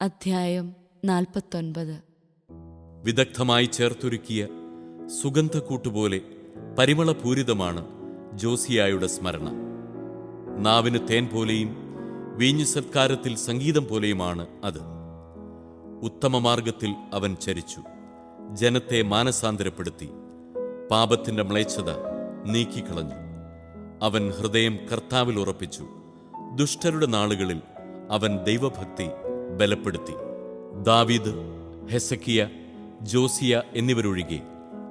അധ്യായം നാൽപ്പത്തൊൻപത്. വിദഗ്ധമായി ചേർത്തൊരുക്കിയ സുഗന്ധക്കൂട്ടുപോലെ പരിമളപൂരിതമാണ് ജോസിയായുടെ സ്മരണ. നാവിന് തേൻ പോലെയും വീഞ്ഞു സത്കാരത്തിൽ സംഗീതം പോലെയുമാണ് അത്. ഉത്തമമാർഗത്തിൽ അവൻ ചരിച്ചു. ജനത്തെ മാനസാന്തരപ്പെടുത്തി. പാപത്തിന്റെ മ്ലേച്ഛത നീക്കിക്കളഞ്ഞു. അവൻ ഹൃദയം കർത്താവിൽ ഉറപ്പിച്ചു. ദുഷ്ടരുടെ നാളുകളിൽ അവൻ ദൈവഭക്തി ബലപ്പെടുത്തി. ദാവീദ് ഹെസക്കിയ ജോസിയ എന്നിവരൊഴികെ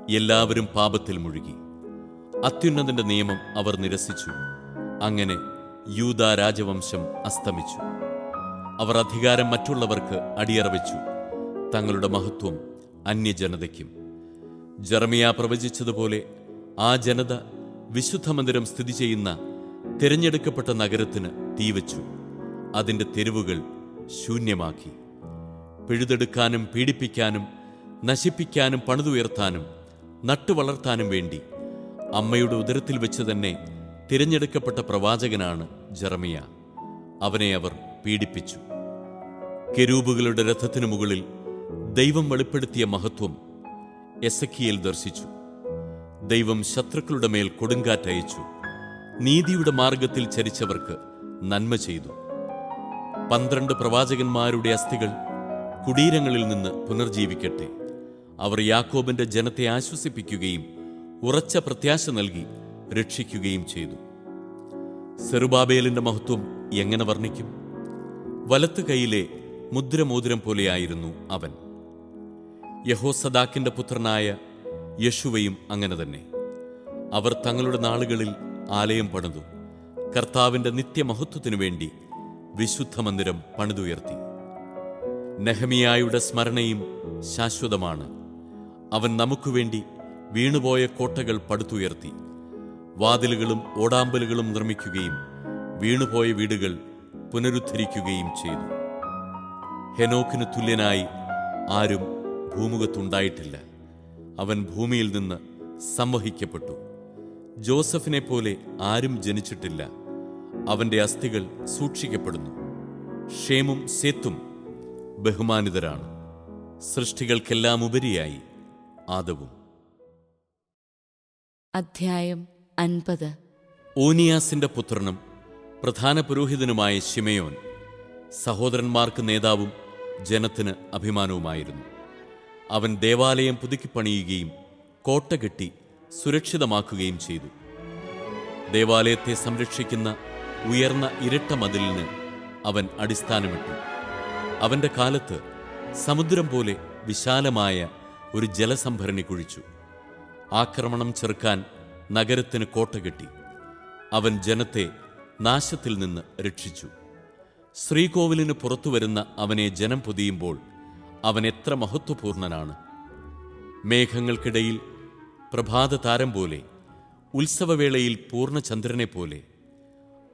എല്ലാവരും പാപത്തിൽ മുഴുകി. അത്യുന്നതിന്റെ നിയമം അവർ നിരസിച്ചു. അങ്ങനെ യൂത രാജവംശം അസ്തമിച്ചു. അവർ അധികാരം മറ്റുള്ളവർക്ക് അടിയറവെച്ചു തങ്ങളുടെ മഹത്വം അന്യജനതയ്ക്കും. ജർമിയ പ്രവചിച്ചതുപോലെ ആ ജനത വിശുദ്ധ മന്ദിരം സ്ഥിതി ചെയ്യുന്ന തിരഞ്ഞെടുക്കപ്പെട്ട നഗരത്തിന് തീവച്ചു. അതിന്റെ തെരുവുകൾ ശൂന്യമാക്കി. പിഴുതെടുക്കാനും പീഡിപ്പിക്കാനും നശിപ്പിക്കാനും പണിതുയർത്താനും നട്ടുവളർത്താനും വേണ്ടി അമ്മയുടെ ഉദരത്തിൽ വെച്ച് തന്നെ തിരഞ്ഞെടുക്കപ്പെട്ട പ്രവാചകനാണ് ജെറമിയ. അവനെ അവർ പീഡിപ്പിച്ചു. കെരൂബുകളുടെ രഥത്തിനു മുകളിൽ ദൈവം വെളിപ്പെടുത്തിയ മഹത്വം എസക്കിയേൽ ദർശിച്ചു. ദൈവം ശത്രുക്കളുടെ മേൽ കൊടുങ്കാറ്റയച്ചു. നീതിയുടെ മാർഗത്തിൽ ചരിച്ചവർക്ക് നന്മ ചെയ്തു. പന്ത്രണ്ട് പ്രവാചകന്മാരുടെ അസ്ഥികൾ കുടീരങ്ങളിൽ നിന്ന് പുനർജീവിക്കട്ടെ. അവർ യാക്കോബിന്റെ ജനത്തെ ആശ്വസിപ്പിക്കുകയും ഉറച്ച പ്രത്യാശ നൽകി രക്ഷിക്കുകയും ചെയ്തു. സെറുബാബേലിന്റെ മഹത്വം എങ്ങനെ വർണിക്കും? വലത്തു കൈയിലെ മുദ്രമോതിരം പോലെയായിരുന്നു അവൻ. യഹോസദാക്കിന്റെ പുത്രനായ യശുവയും അങ്ങനെ തന്നെ. അവർ തങ്ങളുടെ നാളുകളിൽ ആലയം പണിതു. കർത്താവിന്റെ നിത്യമഹത്വത്തിനു വേണ്ടി വിശുദ്ധ മന്ദിരം പണിതുയർത്തി. നെഹമിയായുടെ സ്മരണയും ശാശ്വതമാണ്. അവൻ നമുക്കു വേണ്ടി വീണുപോയ കോട്ടകൾ പടുത്തുയർത്തി. വാതിലുകളും ഓടാമ്പലുകളും നിർമ്മിക്കുകയും വീണുപോയ വീടുകൾ പുനരുദ്ധരിക്കുകയും ചെയ്തു. ഹെനോക്കിന് തുല്യനായി ആരും ഭൂമുഖത്തുണ്ടായിട്ടില്ല. അവൻ ഭൂമിയിൽ നിന്ന് സംവഹിക്കപ്പെട്ടു. ജോസഫിനെ പോലെ ആരും ജനിച്ചിട്ടില്ല. അവന്റെ അസ്ഥികൾ സൂക്ഷിക്കപ്പെടുന്നു. ഷേമും സേത്തും ബഹുമാനിതരാണ്. സൃഷ്ടികൾക്കെല്ലാം ഉപരിയായി ആദവും. അധ്യായം അൻപത്. ഓനിയാസിന്റെ പുത്രനും പ്രധാന പുരോഹിതനുമായ ശിമയോൻ സഹോദരന്മാർക്ക് നേതാവും ജനത്തിന് അഭിമാനവുമായിരുന്നു. അവൻ ദേവാലയം പുതുക്കിപ്പണിയുകയും കോട്ട കെട്ടി സുരക്ഷിതമാക്കുകയും ചെയ്തു. ദേവാലയത്തെ സംരക്ഷിക്കുന്ന ഉയർന്ന ഇരട്ട മതിലിന് അവൻ അടിസ്ഥാനമിട്ടു. അവന്റെ കാലത്ത് സമുദ്രം പോലെ വിശാലമായ ഒരു ജലസംഭരണി കുഴിച്ചു. ആക്രമണം ചെറുക്കാൻ നഗരത്തിന് കോട്ട കെട്ടി. അവൻ ജനത്തെ നാശത്തിൽ നിന്ന് രക്ഷിച്ചു. ശ്രീകോവിലിന് പുറത്തു വരുന്ന അവനെ ജനം പൊതിയുമ്പോൾ അവൻ എത്ര മഹത്വപൂർണനാണ്. മേഘങ്ങൾക്കിടയിൽ പ്രഭാത താരം പോലെ ഉത്സവവേളയിൽ പൂർണചന്ദ്രനെ പോലെ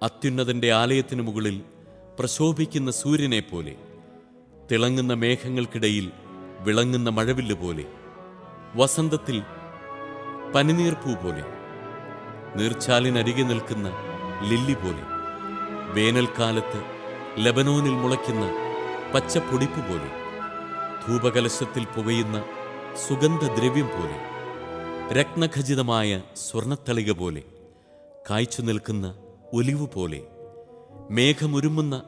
അത്യുന്നതന്റെ ആലയത്തിനു മുകളിൽ പ്രശോഭിക്കുന്ന സൂര്യനെ പോലെ തിളങ്ങുന്ന മേഘങ്ങൾക്കിടയിൽ വിളങ്ങുന്ന മഴവില്ല് പോലെ വസന്തത്തിൽ പനിനീർപ്പൂ പോലെ നീർച്ചാലിനരികെ നിൽക്കുന്ന ലില്ലി പോലെ വേനൽക്കാലത്ത് ലബനോനിൽ മുളയ്ക്കുന്ന പച്ചപ്പൊടിപ്പ് പോലെ ധൂപകലശത്തിൽ പുകയുന്ന സുഗന്ധദ്രവ്യം പോലെ രത്നഖചിതമായ സ്വർണത്തളിക പോലെ കായ്ച്ചു നിൽക്കുന്ന ഒലിവ് പോലെ മേഘമുരുമുന്ന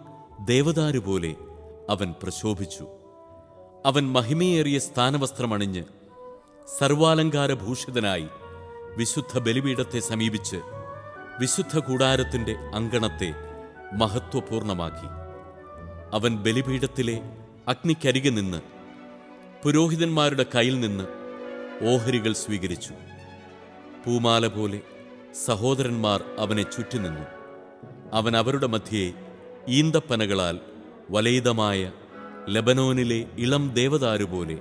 ദേവദാരു പോലെ അവൻ പ്രശോഭിച്ചു. അവൻ മഹിമയേറിയ സ്ഥാനവസ്ത്രമണിഞ്ഞ് സർവാലങ്കാരഭൂഷിതനായി വിശുദ്ധ ബലിപീഠത്തെ സമീപിച്ച് വിശുദ്ധ കൂടാരത്തിന്റെ അങ്കണത്തെ മഹത്വപൂർണമാക്കി. അവൻ ബലിപീഠത്തിലെ അഗ്നിക്കരികെ നിന്ന് പുരോഹിതന്മാരുടെ കയ്യിൽ നിന്ന് ഓഹരികൾ സ്വീകരിച്ചു. പൂമാല പോലെ സഹോദരന്മാർ അവനെ ചുറ്റിനിന്നു. അവൻ അവരുടെ മധ്യേ ഈന്തപ്പനകളാൽ വലയിതമായ ലബനോനിലെ ഇളം ദേവദാരു പോലെ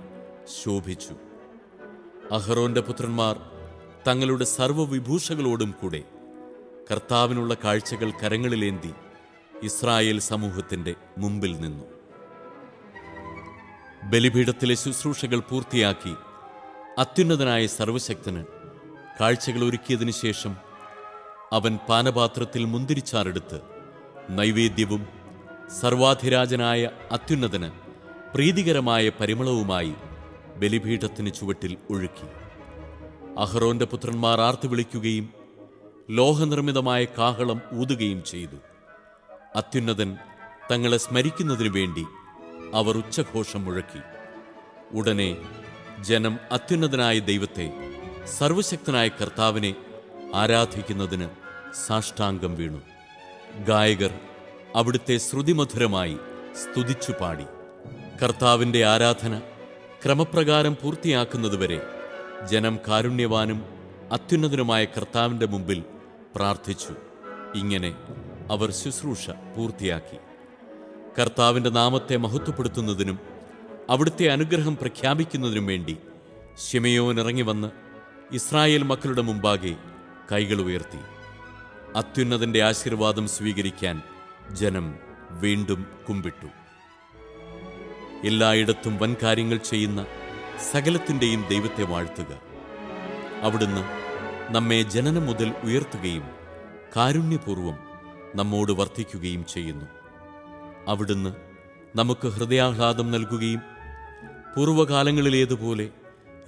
ശോഭിച്ചു. അഹറോന്റെ പുത്രന്മാർ തങ്ങളുടെ സർവവിഭൂഷകളോടും കൂടെ കർത്താവിനുള്ള കാഴ്ചകൾ കരങ്ങളിലേന്തി ഇസ്രായേൽ സമൂഹത്തിന്റെ മുമ്പിൽ നിന്നു. ബലിപീഠത്തിലെ ശുശ്രൂഷകൾ പൂർത്തിയാക്കി അത്യുന്നതനായ സർവശക്തന് കാഴ്ചകൾ ഒരുക്കിയതിനു ശേഷം അവൻ പാനപാത്രത്തിൽ മുന്തിരിച്ചാറെടുത്ത് നൈവേദ്യവും സർവാധിരാജനായ അത്യുന്നതന് പ്രീതികരമായ പരിമളവുമായി ബലിപീഠത്തിന് ചുവട്ടിൽ ഒഴുക്കി. അഹ്റോന്റെ പുത്രന്മാർ ആർത്തു വിളിക്കുകയും ലോഹനിർമ്മിതമായ കാഹളം ഊതുകയും ചെയ്തു. അത്യുന്നതൻ തങ്ങളെ സ്മരിക്കുന്നതിനു വേണ്ടി അവർ ഉച്ചഘോഷം മുഴക്കി. ഉടനെ ജനം അത്യുന്നതനായ ദൈവത്തെ സർവശക്തനായ കർത്താവിനെ ആരാധിക്കുന്നതിന് സാഷ്ടാംഗം വീണു. ഗായകർ അവിടുത്തെ ശ്രുതിമധുരമായി സ്തുതിച്ചു പാടി. കർത്താവിന്റെ ആരാധന ക്രമപ്രകാരം പൂർത്തിയാക്കുന്നതുവരെ ജനം കാരുണ്യവാനും അത്യുന്നതനുമായ കർത്താവിന്റെ മുമ്പിൽ പ്രാർത്ഥിച്ചു. ഇങ്ങനെ അവർ ശുശ്രൂഷ പൂർത്തിയാക്കി. കർത്താവിന്റെ നാമത്തെ മഹത്വപ്പെടുത്തുന്നതിനും അവിടുത്തെ അനുഗ്രഹം പ്രഖ്യാപിക്കുന്നതിനും വേണ്ടി ഷിമയോൻ ഇറങ്ങി വന്ന് ഇസ്രായേൽ മക്കളുടെ മുമ്പാകെ കൈകൾ ഉയർത്തി. അത്യുന്നതന്റെ ആശീർവാദം സ്വീകരിക്കാൻ ജനം വീണ്ടും കുമ്പിട്ടു. എല്ലായിടത്തും വൻകാര്യങ്ങൾ ചെയ്യുന്ന സകലത്തിന്റെയും ദൈവത്തെ വാഴ്ത്തുക. അവിടുന്ന് നമ്മെ ജനനം മുതൽ ഉയർത്തുകയും കാരുണ്യപൂർവം നമ്മോട് വർദ്ധിക്കുകയും ചെയ്യുന്നു. അവിടുന്ന് നമുക്ക് ഹൃദയാഹ്ലാദം നൽകുകയും പൂർവകാലങ്ങളിലേതുപോലെ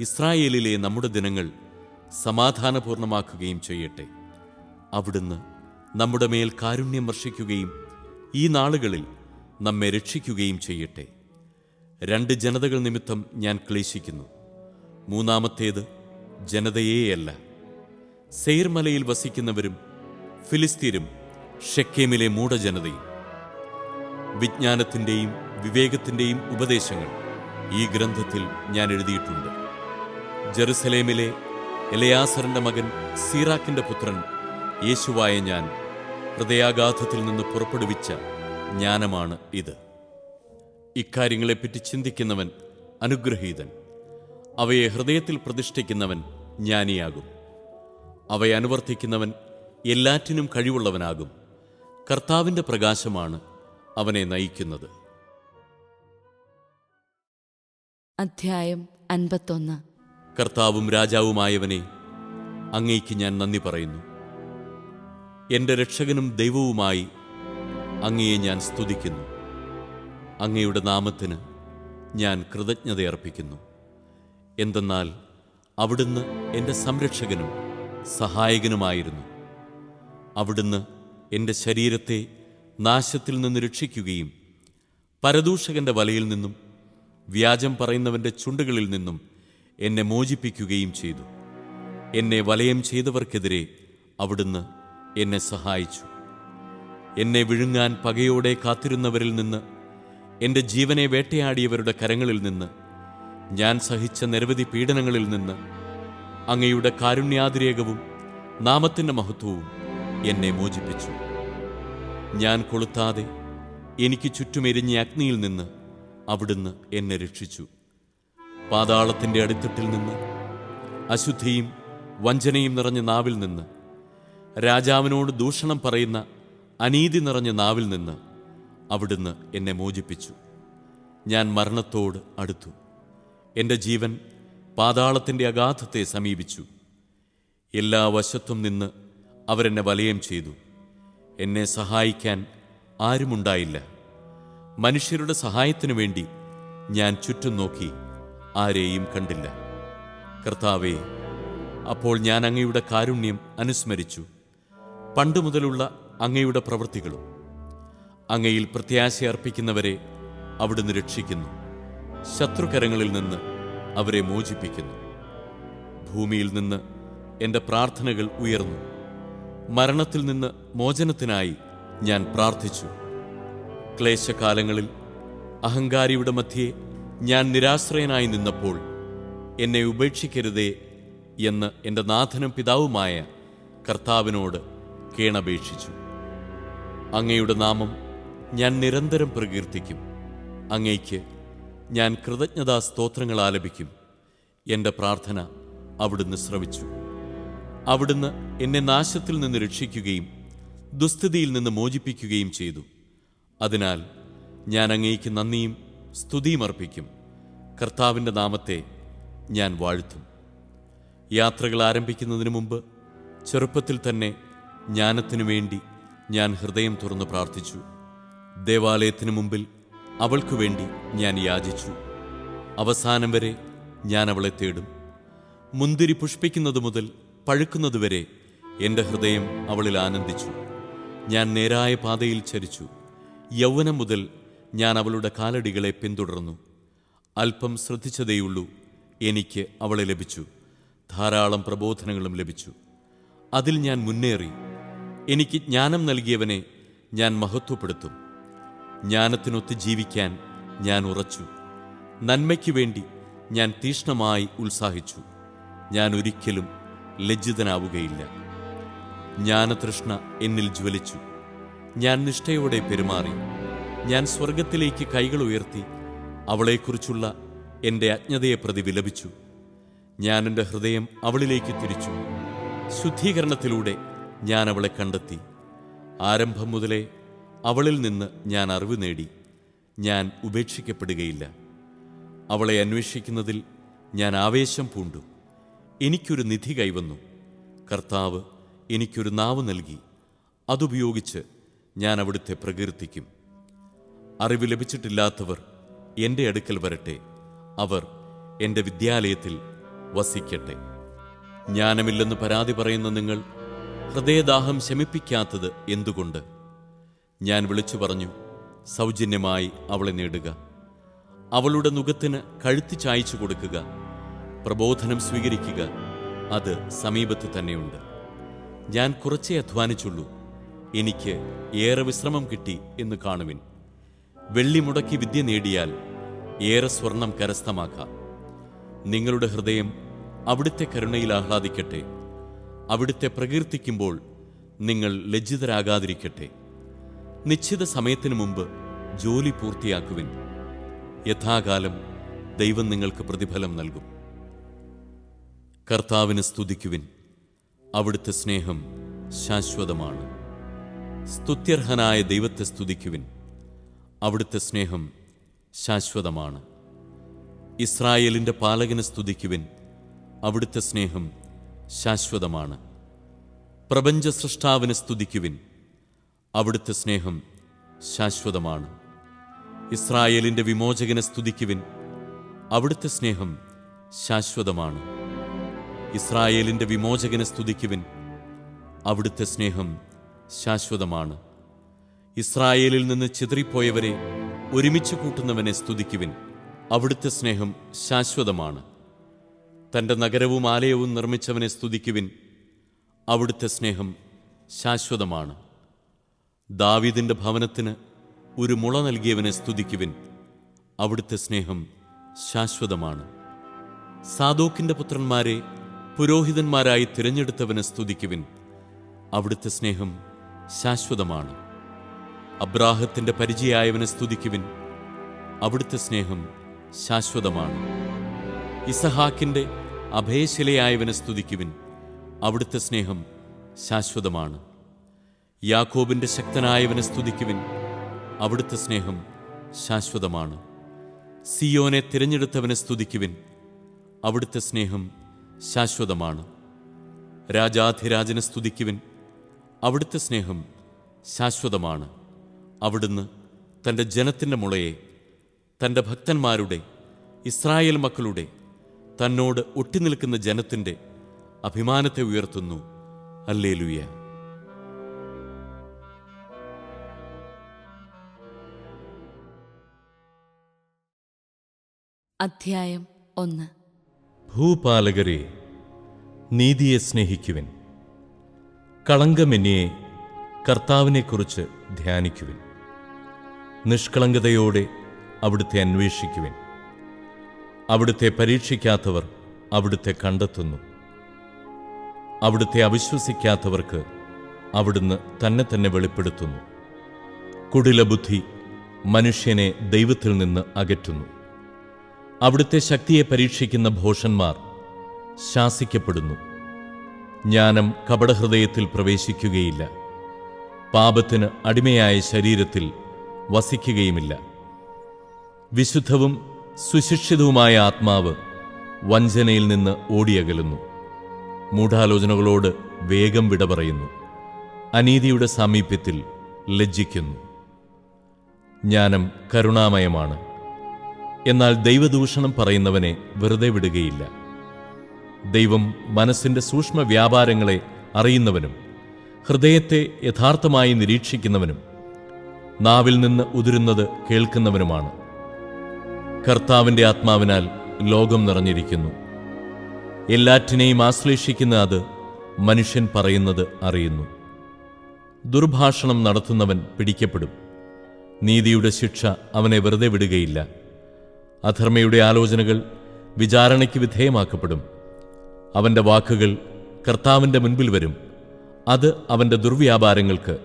ഇസ്രായേലിലെ നമ്മുടെ ദിനങ്ങൾ സമാധാനപൂർണമാക്കുകയും ചെയ്യട്ടെ. അവിടുന്ന് നമ്മുടെ മേൽ കാരുണ്യം വർഷിക്കുകയും ഈ നാളുകളിൽ നമ്മെ രക്ഷിക്കുകയും ചെയ്യട്ടെ. രണ്ട് ജനതകൾ നിമിത്തം ഞാൻ ക്ലേശിക്കുന്നു. മൂന്നാമത്തേത് ജനതയേയല്ല. സെയർമലയിൽ വസിക്കുന്നവരും ഫിലിസ്തീനും ഷെക്കേമിലെ മൂഢജനതയും. വിജ്ഞാനത്തിന്റെയും വിവേകത്തിന്റെയും ഉപദേശങ്ങൾ ഈ ഗ്രന്ഥത്തിൽ ഞാൻ എഴുതിയിട്ടുണ്ട്. ജെറുസലേമിലെ എലയാസറിന്റെ മകൻ സീറാക്കിന്റെ പുത്രൻ യേശുവായ ഞാൻ ഹൃദയാഘാതത്തിൽ നിന്ന് പുറപ്പെടുവിച്ച ജ്ഞാനമാണ് ഇത്. ഇക്കാര്യങ്ങളെപ്പറ്റി ചിന്തിക്കുന്നവൻ അനുഗ്രഹീതൻ. അവയെ ഹൃദയത്തിൽ പ്രതിഷ്ഠിക്കുന്നവൻ ജ്ഞാനിയാകും. അവയെ അനുവർത്തിക്കുന്നവൻ എല്ലാറ്റിനും കഴിവുള്ളവനാകും. കർത്താവിന്റെ പ്രകാശമാണ് അവനെ നയിക്കുന്നത്. അധ്യായം അൻപത്തൊന്ന്. കർത്താവും രാജാവുമായവനെ അങ്ങേക്ക് ഞാൻ നന്ദി പറയുന്നു. എന്റെ രക്ഷകനും ദൈവവുമായി അങ്ങയെ ഞാൻ സ്തുതിക്കുന്നു. അങ്ങയുടെ നാമത്തിന് ഞാൻ കൃതജ്ഞതയർപ്പിക്കുന്നു. എന്തെന്നാൽ അവിടുന്ന് എന്റെ സംരക്ഷകനും സഹായകനുമായിരുന്നു. അവിടുന്ന് എന്റെ ശരീരത്തെ നാശത്തിൽ നിന്ന് രക്ഷിക്കുകയും പരദൂഷകന്റെ വലയിൽ നിന്നും വ്യാജം പറയുന്നവന്റെ ചുണ്ടുകളിൽ നിന്നും എന്നെ മോചിപ്പിക്കുകയും ചെയ്തു. എന്നെ വലയം ചെയ്തവർക്കെതിരെ അവിടുന്ന് എന്നെ സഹായിച്ചു. എന്നെ വിഴുങ്ങാൻ പകയോടെ കാത്തിരുന്നവരിൽ നിന്ന് എന്റെ ജീവനെ വേട്ടയാടിയവരുടെ കരങ്ങളിൽ നിന്ന് ഞാൻ സഹിച്ച നിരവധി പീഡനങ്ങളിൽ നിന്ന് അങ്ങയുടെ കാരുണ്യാതിരേകവും നാമത്തിന്റെ മഹത്വവും എന്നെ മോചിപ്പിച്ചു. ഞാൻ കൊളുത്താതെ എനിക്ക് ചുറ്റുമെരിഞ്ഞ അഗ്നിയിൽ നിന്ന് അവിടുന്ന് എന്നെ രക്ഷിച്ചു. പാതാളത്തിന്റെ അടിത്തട്ടിൽ നിന്ന് അശുദ്ധിയും വഞ്ചനയും നിറഞ്ഞ നാവിൽ നിന്ന് രാജാവിനോട് ദൂഷണം പറയുന്ന അനീതി നിറഞ്ഞ നാവിൽ നിന്ന് അവിടുന്ന് എന്നെ മോചിപ്പിച്ചു. ഞാൻ മരണത്തോട് അടുത്തു. എന്റെ ജീവൻ പാതാളത്തിന്റെ അഗാധത്തെ സമീപിച്ചു. എല്ലാ വശത്തും നിന്ന് അവരെന്നെ വലയം ചെയ്തു. എന്നെ സഹായിക്കാൻ ആരുമുണ്ടായില്ല. മനുഷ്യരുടെ സഹായത്തിനു വേണ്ടി ഞാൻ ചുറ്റും നോക്കി ആരെയും കണ്ടില്ല. കർത്താവേ അപ്പോൾ ഞാൻ അങ്ങയുടെ കാരുണ്യം അനുസ്മരിച്ചു. പണ്ട് മുതലുള്ള അങ്ങയുടെ പ്രവൃത്തികളും അങ്ങയിൽ പ്രത്യാശ അർപ്പിക്കുന്നവരെ അവിടുന്ന് രക്ഷിക്കുന്നു. ശത്രുകരങ്ങളിൽ നിന്ന് അവരെ മോചിപ്പിക്കുന്നു. ഭൂമിയിൽ നിന്ന് എന്റെ പ്രാർത്ഥനകൾ ഉയർന്നു. മരണത്തിൽ നിന്ന് മോചനത്തിനായി ഞാൻ പ്രാർത്ഥിച്ചു. ക്ലേശകാലങ്ങളിൽ അഹങ്കാരിയുടെ മധ്യേ ഞാൻ നിരാശ്രയനായി നിന്നപ്പോൾ എന്നെ ഉപേക്ഷിക്കരുതേ എന്ന് എന്റെ നാഥനും പിതാവുമായ കർത്താവിനോട് കേണപേക്ഷിച്ചു. അങ്ങയുടെ നാമം ഞാൻ നിരന്തരം പ്രകീർത്തിക്കും. അങ്ങയ്ക്ക് ഞാൻ കൃതജ്ഞതാ സ്തോത്രങ്ങൾ ആലപിക്കും. എന്റെ പ്രാർത്ഥന അവിടുന്ന് ശ്രവിച്ചു അവിടുന്ന് എന്നെ നാശത്തിൽ നിന്ന് രക്ഷിക്കുകയും ദുസ്ഥിതിയിൽ നിന്ന് മോചിപ്പിക്കുകയും ചെയ്തു. അതിനാൽ ഞാൻ അങ്ങേക്ക് നന്ദിയും സ്തുതിയും അർപ്പിക്കും. കർത്താവിന്റെ നാമത്തെ ഞാൻ വാഴ്ത്തും. യാത്രകൾ ആരംഭിക്കുന്നതിന് മുമ്പ് ചെറുപ്പത്തിൽ തന്നെ ജ്ഞാനത്തിനു വേണ്ടി ഞാൻ ഹൃദയം തുറന്ന് പ്രാർത്ഥിച്ചു. ദേവാലയത്തിനു മുമ്പിൽ അവൾക്കു വേണ്ടി ഞാൻ യാചിച്ചു. അവസാനം വരെ ഞാൻ അവളെ തേടും. മുന്തിരി പുഷ്പിക്കുന്നത് മുതൽ പഴുക്കുന്നതുവരെ എന്റെ ഹൃദയം അവളിൽ ആനന്ദിച്ചു. ഞാൻ നേരായ പാതയിൽ ചരിച്ചു. യൗവനം മുതൽ ഞാൻ അവളുടെ കാലടികളെ പിന്തുടർന്നു. അല്പം ശ്രദ്ധിച്ചതേയുള്ളൂ എനിക്ക് അവളെ ലഭിച്ചു. ധാരാളം പ്രബോധനങ്ങളും ലഭിച്ചു. അതിൽ ഞാൻ മുന്നേറി. എനിക്ക് ജ്ഞാനം നൽകിയവനെ ഞാൻ മഹത്വപ്പെടുത്തും. ജ്ഞാനത്തിനൊത്ത് ജീവിക്കാൻ ഞാൻ ഉറച്ചു. നന്മയ്ക്കു വേണ്ടി ഞാൻ തീഷ്ണമായി ഉത്സാഹിച്ചു. ഞാൻ ഒരിക്കലും ലജ്ജിതനാവുകയില്ല. ജ്ഞാനതൃഷ്ണ എന്നിൽ ജ്വലിച്ചു. ഞാൻ നിഷ്ഠയോടെ പെരുമാറി. ഞാൻ സ്വർഗത്തിലേക്ക് കൈകൾ ഉയർത്തി അവളെക്കുറിച്ചുള്ള എന്റെ അജ്ഞതയെ പ്രതി വിലപിച്ചു. ഞാൻ എന്റെ ഹൃദയം അവളിലേക്ക് തിരിച്ചു. ശുദ്ധീകരണത്തിലൂടെ ഞാൻ അവളെ കണ്ടെത്തി. ആരംഭം മുതലേ അവളിൽ നിന്ന് ഞാൻ അറിവ് നേടി. ഞാൻ ഉപേക്ഷിക്കപ്പെടുകയില്ല. അവളെ അന്വേഷിക്കുന്നതിൽ ഞാൻ ആവേശം പൂണ്ടു. എനിക്കൊരു നിധി കൈവന്നു. കർത്താവ് എനിക്കൊരു നാവ് നൽകി. അതുപയോഗിച്ച് ഞാൻ അവിടുത്തെ പ്രകീർത്തിക്കും. അറിവ് ലഭിച്ചിട്ടില്ലാത്തവർ എന്റെ അടുക്കൽ വരട്ടെ. അവർ എന്റെ വിദ്യാലയത്തിൽ വസിക്കട്ടെ. ജ്ഞാനമില്ലെന്ന് പരാതി പറയുന്ന നിങ്ങൾ ഹൃദയദാഹം ശമിപ്പിക്കാത്തത് എന്തുകൊണ്ട്? ഞാൻ വിളിച്ചു പറഞ്ഞു സൗജന്യമായി അവളെ നേടുക. അവളുടെ നുഖത്തിന് കഴുത്തി ചായച്ചു കൊടുക്കുക. പ്രബോധനം സ്വീകരിക്കുക. അത് സമീപത്ത് തന്നെയുണ്ട്. ഞാൻ കുറച്ചേ അധ്വാനിച്ചുള്ളൂ. എനിക്ക് ഏറെ വിശ്രമം കിട്ടി എന്ന് കാണുവിൻ. വെള്ളി മുടക്കി വിദ്യ നേടിയാൽ ഏറെ സ്വർണം കരസ്ഥമാക്കാം. നിങ്ങളുടെ ഹൃദയം അവിടുത്തെ കരുണയിൽ ആഹ്ലാദിക്കട്ടെ. അവിടുത്തെ പ്രകീർത്തിക്കുമ്പോൾ നിങ്ങൾ ലജ്ജിതരാകാതിരിക്കട്ടെ. നിശ്ചിത സമയത്തിനു മുമ്പ് ജോലി പൂർത്തിയാക്കുവിൻ. യഥാകാലം ദൈവം നിങ്ങൾക്ക് പ്രതിഫലം നൽകും. കർത്താവിന് സ്തുതിക്കുവിൻ. അവിടുത്തെ സ്നേഹം ശാശ്വതമാണ്. സ്തുത്യർഹനായ ദൈവത്തെ സ്തുതിക്കുവിൻ. അവിടുത്തെ സ്നേഹം ശാശ്വതമാണ്. ഇസ്രായേലിന്റെ പാലകനെ സ്തുതിക്കുവിൻ. അവിടുത്തെ സ്നേഹം ശാശ്വതമാണ്. പ്രപഞ്ച സൃഷ്ടാവിനെ സ്തുതിക്കുവിൻ. അവിടുത്തെ സ്നേഹം ശാശ്വതമാണ്. ഇസ്രായേലിന്റെ വിമോചകനെ സ്തുതിക്കുവിൻ. അവിടുത്തെ സ്നേഹം ശാശ്വതമാണ്. ഇസ്രായേലിന്റെ വിമോചകനെ സ്തുതിക്കുവിൻ. അവിടുത്തെ സ്നേഹം ശാശ്വതമാണ്. ഇസ്രായേലിൽ നിന്ന് ചിതറിപ്പോയവരെ ഒരുമിച്ച് കൂട്ടുന്നവനെ സ്തുതിക്കുവിൻ. അവിടുത്തെ സ്നേഹം ശാശ്വതമാണ്. തന്റെ നഗരവും ആലയവും നിർമ്മിച്ചവനെ സ്തുതിക്കുവിൻ. അവിടുത്തെ സ്നേഹം ശാശ്വതമാണ്. ദാവീദിന്റെ ഭവനത്തിന് ഒരു മുള നൽകിയവനെ സ്തുതിക്കുവിൻ. അവിടുത്തെ സ്നേഹം ശാശ്വതമാണ്. സാദോക്കിന്റെ പുത്രന്മാരെ പുരോഹിതന്മാരായി തിരഞ്ഞെടുത്തവനെ സ്തുതിക്കുവിൻ. അവിടുത്തെ സ്നേഹം ശാശ്വതമാണ്. അബ്രാഹത്തിന്റെ പരിചയായവനെ സ്തുതിക്കുവിൻ. അവിടുത്തെ സ്നേഹം ശാശ്വതമാണ്. ഇസഹാക്കിന്റെ അഭയശിലയായവനെ സ്തുതിക്കുവിൻ. അവിടുത്തെ സ്നേഹം ശാശ്വതമാണ്. യാക്കോബിന്റെ ശക്തനായവനെ സ്തുതിക്കുവിൻ. അവിടുത്തെ സ്നേഹം ശാശ്വതമാണ്. സിയോനെ തിരഞ്ഞെടുത്തവനെ സ്തുതിക്കുവിൻ. അവിടുത്തെ സ്നേഹം ശാശ്വതമാണ്. രാജാധിരാജനെ സ്തുതിക്കുവിൻ. അവിടുത്തെ സ്നേഹം ശാശ്വതമാണ്. അവിടുന്ന് തന്റെ ജനത്തിന്റെ മുളയെ തന്റെ ഭക്തന്മാരുടെ ഇസ്രായേൽ മക്കളുടെ തന്നോട് ഒട്ടിനിൽക്കുന്ന ജനത്തിന്റെ അഭിമാനത്തെ ഉയർത്തുന്നു. അല്ലേലുയ്യ അധ്യായം ഒന്ന്. ഭൂപാലകരെ നീതിയെ സ്നേഹിക്കുവിൻ. കളങ്കമെന്നിയെ കർത്താവിനെക്കുറിച്ച് ധ്യാനിക്കുവിൻ. നിഷ്കളങ്കതയോടെ അവിടുത്തെ അന്വേഷിക്കുവിൻ. അവിടുത്തെ പരീക്ഷിക്കാത്തവർ അവിടുത്തെ കണ്ടെത്തുന്നു. അവിടുത്തെ അവിശ്വസിക്കാത്തവർക്ക് അവിടുന്ന് തന്നെ തന്നെ വെളിപ്പെടുത്തുന്നു. കുടിലബുദ്ധി മനുഷ്യനെ ദൈവത്തിൽ നിന്ന് അകറ്റുന്നു. അവിടുത്തെ ശക്തിയെ പരീക്ഷിക്കുന്ന ഭോഷന്മാർ ശാസിക്കപ്പെടുന്നു. ജ്ഞാനം കപടഹൃദയത്തിൽ പ്രവേശിക്കുകയില്ല. പാപത്തിന് അടിമയായ ശരീരത്തിൽ വസിക്കുകയുമില്ല. വിശുദ്ധവും സുശിക്ഷിതവുമായ ആത്മാവ് വഞ്ചനയിൽ നിന്ന് ഓടിയകലുന്നു. മൂഢാലോചനകളോട് വേഗം വിട പറയുന്നു. അനീതിയുടെ സാമീപ്യത്തിൽ ലജ്ജിക്കുന്നു. ജ്ഞാനം കരുണാമയമാണ്. എന്നാൽ ദൈവദൂഷണം പറയുന്നവനെ വെറുതെ വിടുകയില്ല. ദൈവം മനസ്സിന്റെ സൂക്ഷ്മ വ്യാപാരങ്ങളെ അറിയുന്നവനും ഹൃദയത്തെ യഥാർത്ഥമായി നിരീക്ഷിക്കുന്നവനും നാവിൽ നിന്ന് ഉതിരുന്നത് കേൾക്കുന്നവനുമാണ്. കർത്താവിന്റെ ആത്മാവിനാൽ ലോകം നിറഞ്ഞിരിക്കുന്നു. എല്ലാറ്റിനെയും ആശ്ലേഷിക്കുന്ന അത് മനുഷ്യൻ പറയുന്നത് അറിയുന്നു. ദുർഭാഷണം നടത്തുന്നവൻ പിടിക്കപ്പെടും. നീതിയുടെ ശിക്ഷ അവനെ വെറുതെ വിടുകയില്ല. അധർമ്മയുടെ ആലോചനകൾ വിചാരണയ്ക്ക് വിധേയമാക്കപ്പെടും. അവന്റെ വാക്കുകൾ കർത്താവിന്റെ മുൻപിൽ വരും. അത് അവന്റെ ദുർവ്യാപാരങ്ങൾക്ക്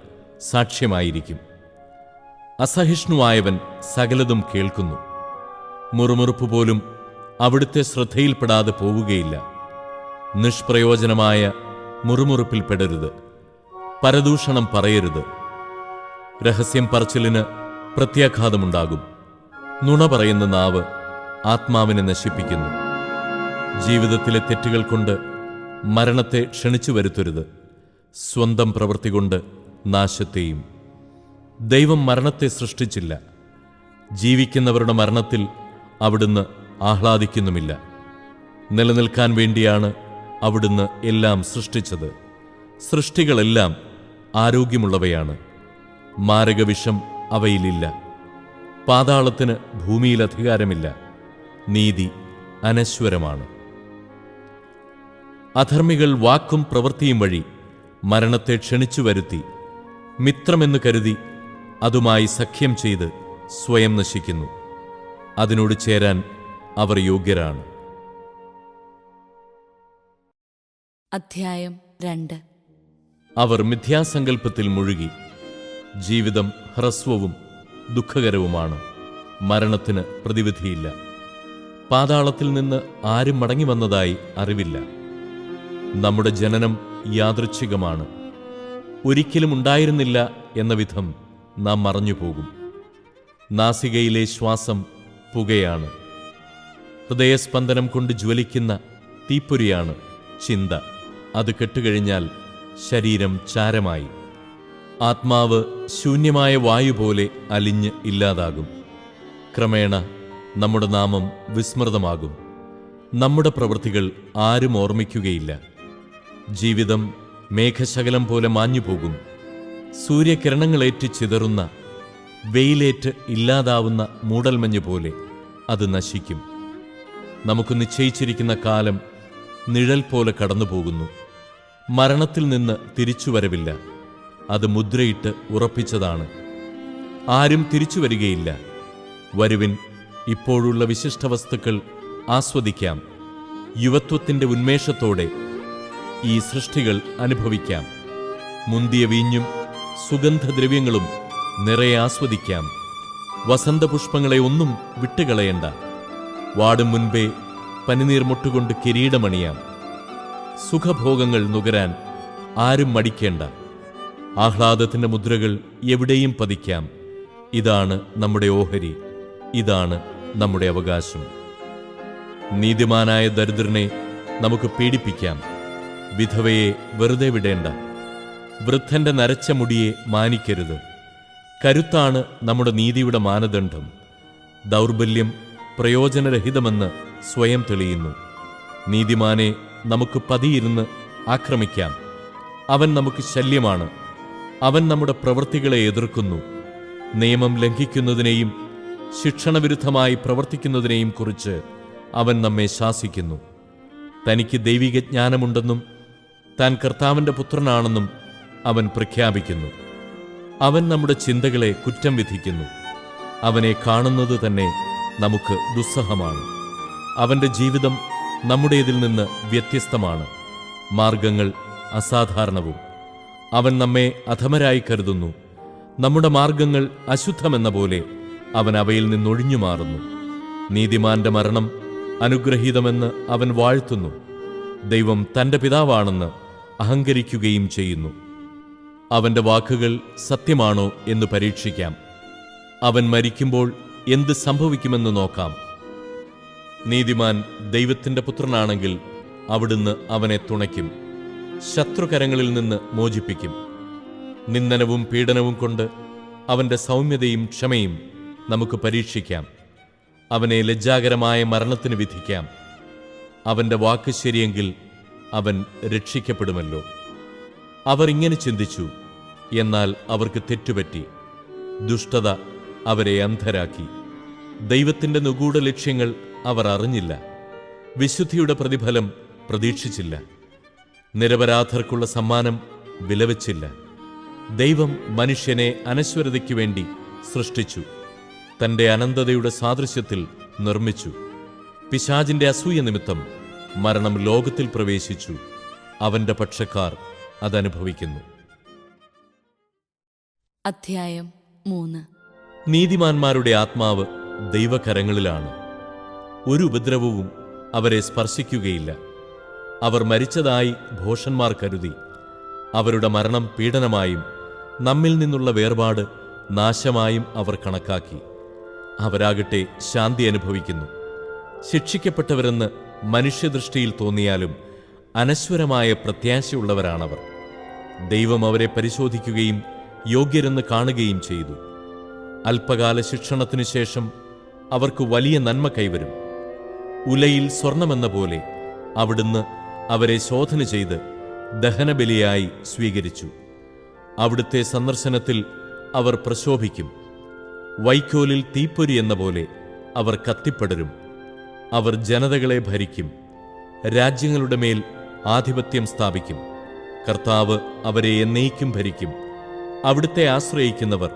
സാക്ഷ്യമായിരിക്കും. അസഹിഷ്ണുവായവൻ സകലതും കേൾക്കുന്നു. മുറുമുറുപ്പ് പോലും അവിടുത്തെ ശ്രദ്ധയിൽപ്പെടാതെ പോവുകയില്ല. നിഷ്പ്രയോജനമായ മുറുമുറുപ്പിൽ പെടരുത്. പരദൂഷണം പറയരുത്. രഹസ്യം പറച്ചിലിന് പ്രത്യാഘാതമുണ്ടാകും. നുണ പറയുന്ന നാവ് ആത്മാവിനെ നശിപ്പിക്കുന്നു. ജീവിതത്തിലെ തെറ്റുകൾ കൊണ്ട് മരണത്തെ ക്ഷണിച്ചു വരുത്തരുത്. സ്വന്തം പ്രവൃത്തി കൊണ്ട് നാശത്തെയും. ദൈവം മരണത്തെ സൃഷ്ടിച്ചില്ല. ജീവിക്കുന്നവരുടെ മരണത്തിൽ അവിടുന്ന് ആഹ്ലാദിക്കുന്നുമില്ല. നിലനിൽക്കാൻ വേണ്ടിയാണ് അവിടുന്ന് എല്ലാം സൃഷ്ടിച്ചത്. സൃഷ്ടികളെല്ലാം ആരോഗ്യമുള്ളവയാണ്. മാരകവിഷം അവയിലില്ല. പാതാളത്തിന് ഭൂമിയിൽ അധികാരമില്ല. നീതി അനശ്വരമാണ്. അധർമ്മികൾ വാക്കും പ്രവൃത്തിയും വഴി മരണത്തെ ക്ഷണിച്ചു വരുത്തി. മിത്രമെന്ന് കരുതി അതുമായി സഖ്യം ചെയ്ത് സ്വയം നശിക്കുന്നു. അതിനോട് ചേരാൻ അവർ യോഗ്യരാണ്. അധ്യായം രണ്ട്. അവർ മിഥ്യാസങ്കല്പത്തിൽ മുഴുകി. ജീവിതം ഹ്രസ്വവും ദുഃഖകരവുമാണ്. മരണത്തിന് പ്രതിവിധിയില്ല. പാതാളത്തിൽ നിന്ന് ആരും മടങ്ങി വന്നതായി അറിവില്ല. നമ്മുടെ ജനനം യാദൃച്ഛികമാണ്. ഒരിക്കലും ഉണ്ടായിരുന്നില്ല എന്ന വിധം നാം മറഞ്ഞു പോകും നാസികയിലെ ശ്വാസം പുകയാണ്. ഹൃദയസ്പന്ദനം കൊണ്ട് ജ്വലിക്കുന്ന തീപ്പൊരിയാണ് ചിന്ത. അത് കെട്ടുകഴിഞ്ഞാൽ ശരീരം ചാരമായി. ആത്മാവ് ശൂന്യമായ വായു പോലെ അലിഞ്ഞ് ഇല്ലാതാകും. ക്രമേണ നമ്മുടെ നാമം വിസ്മൃതമാകും. നമ്മുടെ പ്രവൃത്തികൾ ആരും ഓർമ്മിക്കുകയില്ല. ജീവിതം മേഘശകലം പോലെ മാഞ്ഞുപോകും. സൂര്യകിരണങ്ങളേറ്റ് ചിതറുന്ന വെയിലേറ്റ് ഇല്ലാതാവുന്ന മൂടൽമഞ്ഞ് പോലെ അത് നശിക്കും. നമുക്ക് നിശ്ചയിച്ചിരിക്കുന്ന കാലം നിഴൽ പോലെ കടന്നുപോകുന്നു. മരണത്തിൽ നിന്ന് തിരിച്ചു വരവില്ല അത് മുദ്രയിട്ട് ഉറപ്പിച്ചതാണ്. ആരും തിരിച്ചു വരികയില്ല വരുവിൻ ഇപ്പോഴുള്ള വിശിഷ്ട വസ്തുക്കൾ ആസ്വദിക്കാം. യുവത്വത്തിന്റെ ഉന്മേഷത്തോടെ ഈ സൃഷ്ടികൾ അനുഭവിക്കാം. മുന്തിയ വീഞ്ഞും സുഗന്ധദ്രവ്യങ്ങളും നിറയെ ആസ്വദിക്കാം. വസന്തപുഷ്പങ്ങളെ ഒന്നും വിട്ടുകളയണ്ട. വാടും മുൻപേ പനിനീർ മുട്ടുകൊണ്ട് കിരീടമണിയാം. സുഖഭോഗങ്ങൾ നുകരാൻ ആരും മടിക്കേണ്ട. ആഹ്ലാദത്തിന്റെ മുദ്രകൾ എവിടെയും പതിക്കാം. ഇതാണ് നമ്മുടെ ഓഹരി. ഇതാണ് നമ്മുടെ അവകാശം. നീതിമാനായ ദരിദ്രനെ നമുക്ക് പീഡിപ്പിക്കാം. വിധവയെ വെറുതെ വിടേണ്ട. വൃദ്ധന്റെ നരച്ച മുടിയെ മാനിക്കരുത്. കരുത്താണ് നമ്മുടെ നീതിയുടെ മാനദണ്ഡം. ദൗർബല്യം പ്രയോജനരഹിതമെന്ന് സ്വയം തെളിയുന്നു. നീതിമാനെ നമുക്ക് പതിയിരുന്ന് ആക്രമിക്കാം. അവൻ നമുക്ക് ശല്യമാണ്. അവൻ നമ്മുടെ പ്രവൃത്തികളെ എതിർക്കുന്നു. നിയമം ലംഘിക്കുന്നതിനെയും ശിക്ഷണവിരുദ്ധമായി പ്രവർത്തിക്കുന്നതിനെയും കുറിച്ച് അവൻ നമ്മെ ശാസിക്കുന്നു. തനിക്ക് ദൈവിക ജ്ഞാനമുണ്ടെന്നും താൻ കർത്താവിന്റെ പുത്രനാണെന്നും അവൻ പ്രഖ്യാപിക്കുന്നു. അവൻ നമ്മുടെ ചിന്തകളെ കുറ്റം വിധിക്കുന്നു. അവനെ കാണുന്നത് തന്നെ നമുക്ക് ദുസ്സഹമാണ്. അവന്റെ ജീവിതം നമ്മുടേതിൽ നിന്ന് വ്യത്യസ്തമാണ്. മാർഗങ്ങൾ അസാധാരണവും. അവൻ നമ്മെ അധമരായി കരുതുന്നു. നമ്മുടെ മാർഗങ്ങൾ അശുദ്ധമെന്ന പോലെ അവൻ അവയിൽ നിന്നൊഴിഞ്ഞു മാറുന്നു. നീതിമാന്റെ മരണം അനുഗ്രഹീതമെന്ന് അവൻ വാഴ്ത്തുന്നു. ദൈവം തന്റെ പിതാവാണെന്ന് അഹങ്കരിക്കുകയും ചെയ്യുന്നു. അവന്റെ വാക്കുകൾ സത്യമാണോ എന്ന് പരീക്ഷിക്കാം. അവൻ മരിക്കുമ്പോൾ എന്ത് സംഭവിക്കുമെന്ന് നോക്കാം. നീതിമാൻ ദൈവത്തിന്റെ പുത്രനാണെങ്കിൽ അവിടുന്ന് അവനെ തുണയ്ക്കും. ശത്രുകരങ്ങളിൽ നിന്ന് മോചിപ്പിക്കും. നിന്ദനവും പീഡനവും കൊണ്ട് അവന്റെ സൗമ്യതയും ക്ഷമയും നമുക്ക് പരീക്ഷിക്കാം. അവനെ ലജ്ജാകരമായ മരണത്തിന് വിധിക്കാം. അവന്റെ വാക്ക് ശരിയെങ്കിൽ അവൻ രക്ഷിക്കപ്പെടുമല്ലോ. അവർ ഇങ്ങനെ ചിന്തിച്ചു. എന്നാൽ അവർക്ക് തെറ്റുപറ്റി. ദുഷ്ടത അവരെ അന്ധരാക്കി. ദൈവത്തിന്റെ നിഗൂഢ ലക്ഷ്യങ്ങൾ അവർ അറിഞ്ഞില്ല. വിശുദ്ധിയുടെ പ്രതിഫലം പ്രതീക്ഷിച്ചില്ല. നിരപരാധർക്കുള്ള സമ്മാനം വിലവച്ചില്ല. ദൈവം മനുഷ്യനെ അനശ്വരതയ്ക്കു വേണ്ടി സൃഷ്ടിച്ചു. തന്റെ അനന്തതയുടെ സാദൃശ്യത്തിൽ നിർമ്മിച്ചു. പിശാജിന്റെ അസൂയ നിമിത്തം മരണം ലോകത്തിൽ പ്രവേശിച്ചു. അവന്റെ പക്ഷക്കാർ അതനുഭവിക്കുന്നു. അധ്യായം മൂന്ന്. നീതിമാന്മാരുടെ ആത്മാവ് ദൈവകരങ്ങളിലാണ്. ഒരു ഉപദ്രവവും അവരെ സ്പർശിക്കുകയില്ല. അവർ മരിച്ചതായി ഭോഷന്മാർ കരുതി. അവരുടെ മരണം പീഡനമായും നമ്മിൽ നിന്നുള്ള വേർപാട് നാശമായും അവർ കണക്കാക്കി. അവരാകട്ടെ ശാന്തി അനുഭവിക്കുന്നു. ശിക്ഷിക്കപ്പെട്ടവരെന്ന് മനുഷ്യദൃഷ്ടിയിൽ തോന്നിയാലും അനശ്വരമായ പ്രത്യാശയുള്ളവരാണവർ. ദൈവം അവരെ പരിശോധിക്കുകയും യോഗ്യരെന്ന് കാണുകയും ചെയ്തു. അല്പകാല ശിക്ഷണത്തിനു ശേഷം അവർക്ക് വലിയ നന്മ കൈവരും. ഉലയിൽ സ്വർണമെന്ന പോലെ അവിടുന്ന് അവരെ ശോധന ചെയ്ത് ദഹനബലിയായി സ്വീകരിച്ചു. അവിടുത്തെ സന്ദർശനത്തിൽ അവർ പ്രശോഭിക്കും. വൈക്കോലിൽ തീപ്പൊരി എന്ന പോലെ അവർ കത്തിപ്പടരും. അവർ ജനതകളെ ഭരിക്കും. രാജ്യങ്ങളുടെ മേൽ ആധിപത്യം സ്ഥാപിക്കും. കർത്താവ് അവരെ എന്നേക്കും ഭരിക്കും. അവിടുത്തെ ആശ്രയിക്കുന്നവർ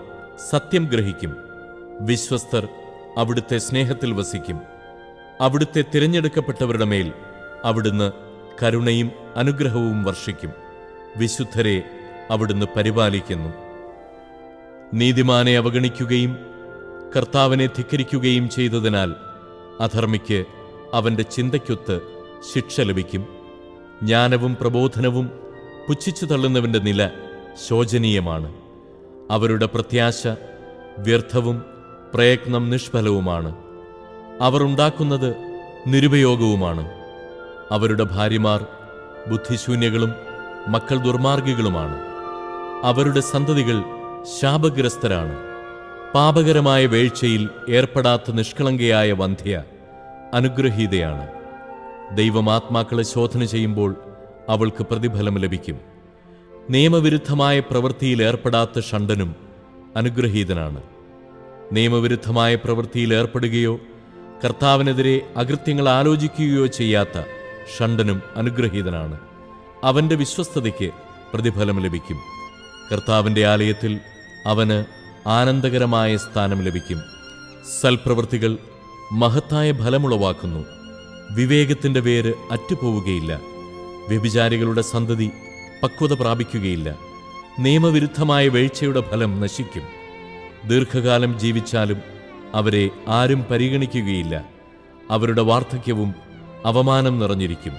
സത്യം ഗ്രഹിക്കും. വിശ്വസ്തർ അവിടുത്തെ സ്നേഹത്തിൽ വസിക്കും. അവിടുത്തെ തിരഞ്ഞെടുക്കപ്പെട്ടവരുടെ മേൽ അവിടുന്ന് കരുണയും അനുഗ്രഹവും വർഷിക്കും. വിശുദ്ധരെ അവിടുന്ന് പരിപാലിക്കുന്നു. നീതിമാനെ അവഗണിക്കുകയും കർത്താവിനെ ധിക്കരിക്കുകയും ചെയ്തതിനാൽ അധർമ്മിക്ക് അവന്റെ ചിന്തയ്ക്കൊത്ത് ശിക്ഷ ലഭിക്കും. ജ്ഞാനവും പ്രബോധനവും പുച്ഛിച്ചു തള്ളുന്നവന്റെ നില ശോചനീയമാണ്. അവരുടെ പ്രത്യാശ വ്യർത്ഥവും പ്രയത്നം നിഷ്ഫലവുമാണ്. അവർ ഉണ്ടാക്കുന്നത് നിരുപയോഗവുമാണ്. അവരുടെ ഭാര്യമാർ ബുദ്ധിശൂന്യകളും മക്കൾ ദുർമാർഗികളുമാണ്. അവരുടെ സന്തതികൾ ശാപഗ്രസ്തരാണ്. പാപകരമായ വീഴ്ചയിൽ ഏർപ്പെടാത്ത നിഷ്കളങ്കയായ വന്ധ്യ അനുഗ്രഹീതയാണ്. ദൈവമാത്മാക്കളെ ശോധന ചെയ്യുമ്പോൾ അവൾക്ക് പ്രതിഫലം ലഭിക്കും. നിയമവിരുദ്ധമായ പ്രവൃത്തിയിൽ ഏർപ്പെടാത്ത ഷണ്ടനും അനുഗ്രഹീതനാണ്. നിയമവിരുദ്ധമായ പ്രവൃത്തിയിൽ ഏർപ്പെടുകയോ കർത്താവിനെതിരെ അകൃത്യങ്ങൾ ആലോചിക്കുകയോ ചെയ്യാത്ത ഷണ്ടനും അനുഗ്രഹീതനാണ്. അവന്റെ വിശ്വസ്തതയ്ക്ക് പ്രതിഫലം ലഭിക്കും. കർത്താവിന്റെ ആലയത്തിൽ അവന് ആനന്ദകരമായ സ്ഥാനം ലഭിക്കും. സൽപ്രവൃത്തികൾ മഹത്തായ ഫലമുളവാക്കുന്നു. വിവേകത്തിന്റെ വേര് അറ്റുപോവുകയില്ല. വ്യഭിചാരികളുടെ സന്തതി പക്വത പ്രാപിക്കുകയില്ല. നിയമവിരുദ്ധമായ വീഴ്ചയുടെ ഫലം നശിക്കും. ദീർഘകാലം ജീവിച്ചാലും അവരെ ആരും പരിഗണിക്കുകയില്ല. അവരുടെ വാർദ്ധക്യവും അവമാനം നിറഞ്ഞിരിക്കും.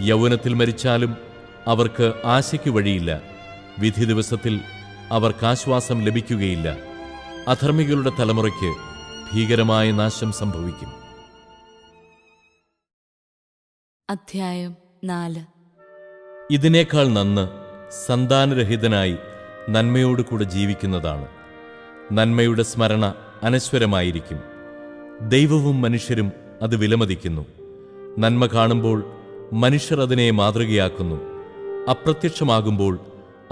യൗവനത്തിൽ മരിച്ചാലും അവർക്ക് ആശയ്ക്ക് വഴിയില്ല. വിധി ദിവസത്തിൽ അവർക്ക് ആശ്വാസം ലഭിക്കുകയില്ല. അധർമ്മികളുടെ തലമുറയ്ക്ക് ഭീകരമായ നാശം സംഭവിക്കും. അധ്യായം നാല്. ഇതിനേക്കാൾ നന്ന് സന്താനരഹിതനായി നന്മയോടുകൂടെ ജീവിക്കുന്നതാണ്. നന്മയുടെ സ്മരണ അനശ്വരമായിരിക്കും. ദൈവവും മനുഷ്യരും അത് വിലമതിക്കുന്നു. നന്മ കാണുമ്പോൾ മനുഷ്യർ അതിനെ മാതൃകയാക്കുന്നു. അപ്രത്യക്ഷമാകുമ്പോൾ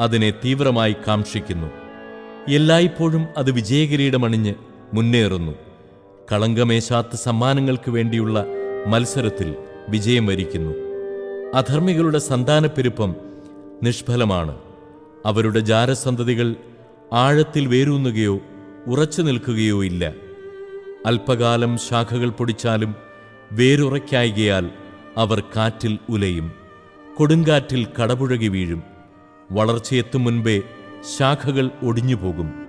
അതിനെ തീവ്രമായി കാക്ഷിക്കുന്നു. എല്ലായ്പ്പോഴും അത് വിജയകിരീടമണിഞ്ഞ് മുന്നേറുന്നു. കളങ്കമേശാത്ത സമ്മാനങ്ങൾക്ക് വേണ്ടിയുള്ള മത്സരത്തിൽ വിജയം വരിക്കുന്നു. അധർമ്മികളുടെ സന്താനപ്പെരുപ്പം നിഷ്ഫലമാണ്. അവരുടെ ജാരസന്തതികൾ ആഴത്തിൽ വേരൂന്നുകയോ ഉറച്ചു നിൽക്കുകയോ ഇല്ല. അല്പകാലം ശാഖകൾ പൊടിച്ചാലും വേരുറയ്ക്കായികയാൽ അവർ കാറ്റിൽ ഉലയും. കൊടുങ്കാറ്റിൽ കടപുഴകി വീഴും. വളർച്ചയെത്തും മുൻപേ ശാഖകൾ ഒടിഞ്ഞുപോകും.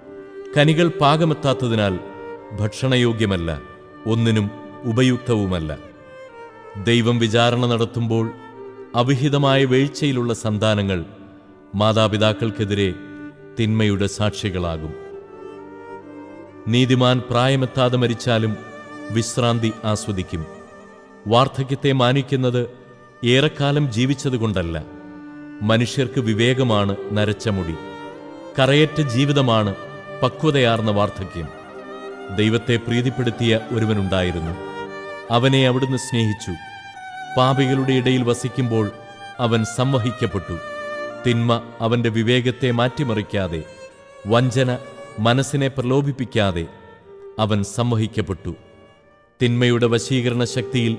കനികൾ പാകമെത്താത്തതിനാൽ ഭക്ഷണയോഗ്യമല്ല ഒന്നിനും ഉപയുക്തവുമല്ല. ദൈവം വിചാരണ നടത്തുമ്പോൾ അവിഹിതമായ വീഴ്ചയിലുള്ള സന്താനങ്ങൾ മാതാപിതാക്കൾക്കെതിരെ തിന്മയുടെ സാക്ഷികളാകും. നീതിമാൻ പ്രായമെത്താതെ മരിച്ചാലും വിശ്രാന്തി ആസ്വദിക്കും. വാർദ്ധക്യത്തെ മാനിക്കുന്നത് ഏറെക്കാലം ജീവിച്ചതുകൊണ്ടല്ല. മനുഷ്യർക്ക് വിവേകമാണ് നരച്ച മുടി. കറയറ്റ ജീവിതമാണ് പക്വതയാർന്ന വാർദ്ധക്യം. ദൈവത്തെ പ്രീതിപ്പെടുത്തിയ ഒരുവനുണ്ടായിരുന്നു. അവനെ അവിടുന്ന് സ്നേഹിച്ചു. പാപികളുടെ ഇടയിൽ വസിക്കുമ്പോൾ അവൻ സംവഹിക്കപ്പെട്ടു. തിന്മ അവന്റെ വിവേകത്തെ മാറ്റിമറിക്കാതെ വഞ്ചന മനസ്സിനെ പ്രലോഭിപ്പിക്കാതെ അവൻ സംവഹിക്കപ്പെട്ടു. തിന്മയുടെ വശീകരണ ശക്തിയിൽ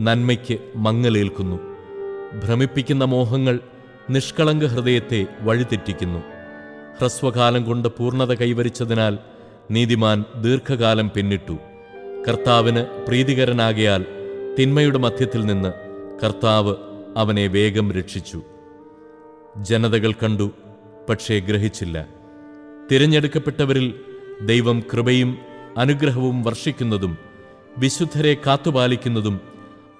നന്മയ്ക്ക് മങ്ങലേൽക്കുന്നു. ഭ്രമിപ്പിക്കുന്ന മോഹങ്ങൾ നിഷ്കളങ്ക ഹൃദയത്തെ വഴിതെറ്റിക്കുന്നു. ഹ്രസ്വകാലം കൊണ്ട് പൂർണത കൈവരിച്ചതിനാൽ നീതിമാൻ ദീർഘകാലം പിന്നിട്ടു. കർത്താവിന് പ്രീതികരനാകയാൽ തിന്മയുടെ മധ്യത്തിൽ നിന്ന് കർത്താവ് അവനെ വേഗം രക്ഷിച്ചു. ജനതകൾ കണ്ടു പക്ഷേ ഗ്രഹിച്ചില്ല. തിരഞ്ഞെടുക്കപ്പെട്ടവരിൽ ദൈവം കൃപയും അനുഗ്രഹവും വർഷിക്കുന്നതും വിശുദ്ധരെ കാത്തുപാലിക്കുന്നതും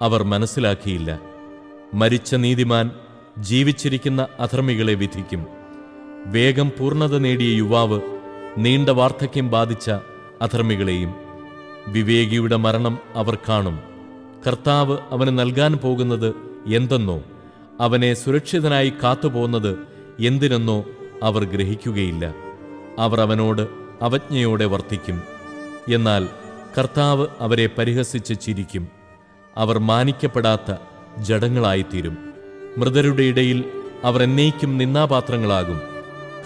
അവർ മനസ്സിലാക്കിയില്ല. മരിച്ച നീതിമാൻ ജീവിച്ചിരിക്കുന്ന അധർമ്മികളെ വിധിക്കും. വേഗം പൂർണത നേടിയ യുവാവ് നീണ്ട വാർദ്ധക്യം ബാധിച്ച അധർമ്മികളെയും. വിവേകിയുടെ മരണം അവർ കാണും. കർത്താവ് അവന് നൽകാൻ പോകുന്നത് എന്തെന്നോ അവനെ സുരക്ഷിതനായി കാത്തുപോകുന്നത് എന്തിനെന്നോ അവർ ഗ്രഹിക്കുകയില്ല. അവർ അവനോട് അവജ്ഞയോടെ വർത്തിക്കും. എന്നാൽ കർത്താവ് അവരെ പരിഹസിച്ച് ചിരിക്കും. അവർ മാനിക്കപ്പെടാത്ത ജഡങ്ങളായിത്തീരും. മൃതരുടെ ഇടയിൽ അവർ എന്നേക്കും നിന്നാപാത്രങ്ങളാകും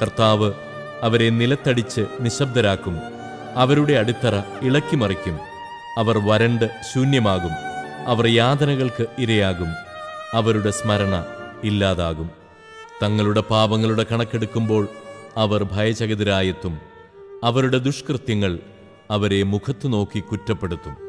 കർത്താവ് അവരെ നിലത്തടിച്ച് നിശബ്ദരാക്കും. അവരുടെ അടിത്തറ ഇളക്കിമറിക്കും. അവർ വരണ്ട് ശൂന്യമാകും. അവർ യാതനകൾക്ക് ഇരയാകും. അവരുടെ സ്മരണ ഇല്ലാതാകും. തങ്ങളുടെ പാപങ്ങളുടെ കണക്കെടുക്കുമ്പോൾ അവർ ഭയചകിതരായെത്തും. അവരുടെ ദുഷ്കൃത്യങ്ങൾ അവരെ മുഖത്തു നോക്കി കുറ്റപ്പെടുത്തും.